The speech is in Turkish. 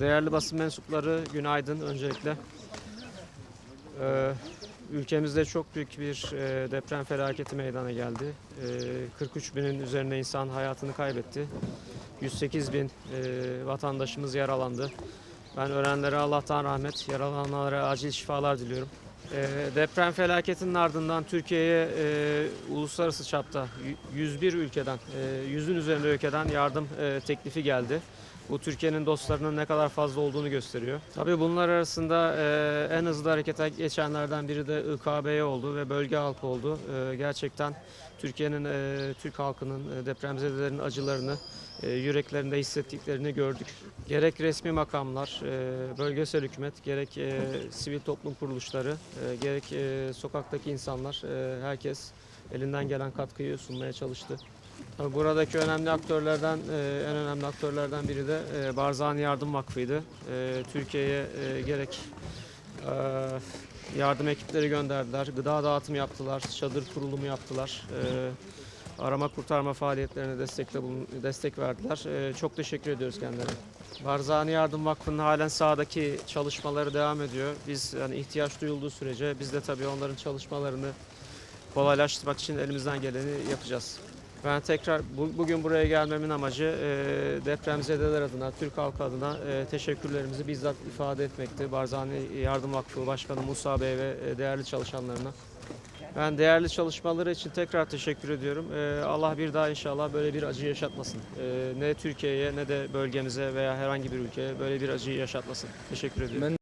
Değerli basın mensupları günaydın öncelikle. Ee, ülkemizde çok büyük bir e, deprem felaketi meydana geldi. Ee, 43 binin üzerinde insan hayatını kaybetti. 108 bin e, vatandaşımız yaralandı. Ben ölenlere Allah'tan rahmet, yaralananlara acil şifalar diliyorum. Ee, deprem felaketinin ardından Türkiye'ye e, uluslararası çapta y- 101 ülkeden, e, 100'ün üzerinde ülkeden yardım e, teklifi geldi. Bu Türkiye'nin dostlarının ne kadar fazla olduğunu gösteriyor. Tabii bunlar arasında e, en hızlı harekete geçenlerden biri de İKB oldu ve bölge halkı oldu. E, gerçekten Türkiye'nin, e, Türk halkının, e, depremzedelerin acılarını e, yüreklerinde hissettiklerini gördük. Gerek resmi makamlar, e, bölgesel hükümet, gerek e, sivil toplum kuruluşları, gerek sokaktaki insanlar, herkes elinden gelen katkıyı sunmaya çalıştı. Buradaki önemli aktörlerden, en önemli aktörlerden biri de Barzani Yardım Vakfı'ydı. Türkiye'ye gerek yardım ekipleri gönderdiler, gıda dağıtımı yaptılar, çadır kurulumu yaptılar. E, arama kurtarma faaliyetlerine destekle bulun- destek verdiler. E, çok teşekkür ediyoruz kendilerine. Barzani Yardım Vakfı'nın halen sahadaki çalışmaları devam ediyor. Biz yani ihtiyaç duyulduğu sürece biz de tabii onların çalışmalarını kolaylaştırmak için elimizden geleni yapacağız. Ben tekrar bu- bugün buraya gelmemin amacı e, depremzedeler adına, Türk halkı adına e, teşekkürlerimizi bizzat ifade etmekti. Barzani Yardım Vakfı Başkanı Musa Bey ve e, değerli çalışanlarına. Ben değerli çalışmaları için tekrar teşekkür ediyorum. E, Allah bir daha inşallah böyle bir acı yaşatmasın. E, ne Türkiye'ye ne de bölgemize veya herhangi bir ülkeye böyle bir acıyı yaşatmasın. Teşekkür ediyorum. Ben